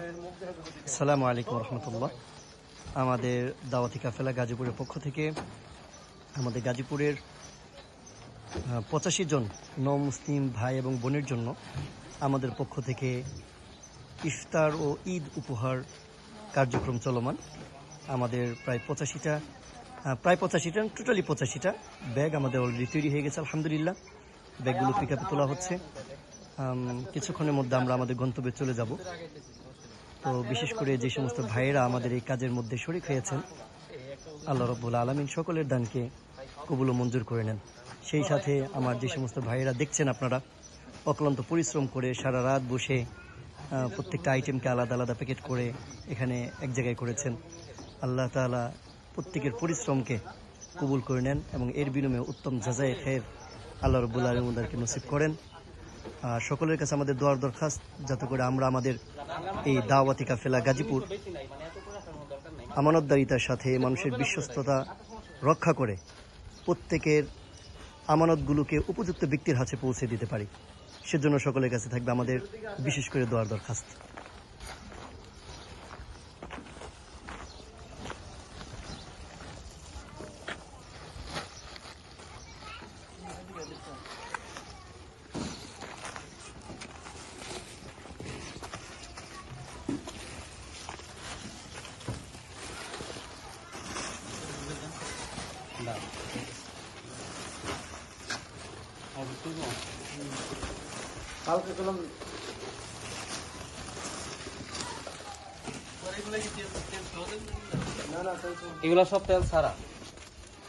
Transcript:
আসসালামু আলাইকুম রহমতুল্লাহ। আমাদের দাওয়াতি কাফেলা গাজীপুরের পক্ষ থেকে আমাদের গাজীপুরের পঁচাশি জন ন মুসলিম ভাই এবং বোনের জন্য আমাদের পক্ষ থেকে ইফতার ও ঈদ উপহার কার্যক্রম চলমান। আমাদের প্রায় পঁচাশিটা প্রায় পঁচাশিটা টোটালি পঁচাশিটা ব্যাগ আমাদের অলরেডি তৈরি হয়ে গেছে, আলহামদুলিল্লাহ। ব্যাগগুলো পিক তোলা হচ্ছে। কিছুক্ষণের মধ্যে আমরা আমাদের গন্তব্যে চলে যাব। তো বিশেষ করে যে সমস্ত ভাইয়েরা আমাদের এই কাজের মধ্যে শরিক হয়েছেন, আল্লাহ রব্বুল আলমিন সকলের দানকে কবুল মঞ্জুর করে নেন। সেই সাথে আমার যে সমস্ত ভাইয়েরা দেখছেন আপনারা, অক্লান্ত পরিশ্রম করে সারা রাত বসে প্রত্যেকটা আইটেমকে আলাদা আলাদা প্যাকেট করে এখানে এক জায়গায় করেছেন। আল্লাহ তাআলা প্রত্যেকের পরিশ্রমকে কবুল করে নেন এবং এর বিনিময়ে উত্তম যাচাই খের আল্লাহ রব্বুল আলমদারকে নসিব করেন। সকলের কাছে আমাদের দোয়ার দরখাস্ত, যাতে করে আমরা আমাদের এই দাওয়াতি কাফেলা গাজীপুর আমানতদারিতার সাথে মানুষের বিশ্বস্ততা রক্ষা করে প্রত্যেকের আমানতগুলোকে উপযুক্ত ব্যক্তির হাতে পৌঁছে দিতে পারি। সেজন্য সকলের কাছে থাকবে আমাদের বিশেষ করে দোয়ার দরখাস্ত। কালকে গেলাম এগুলো সব তেল ছাড়া।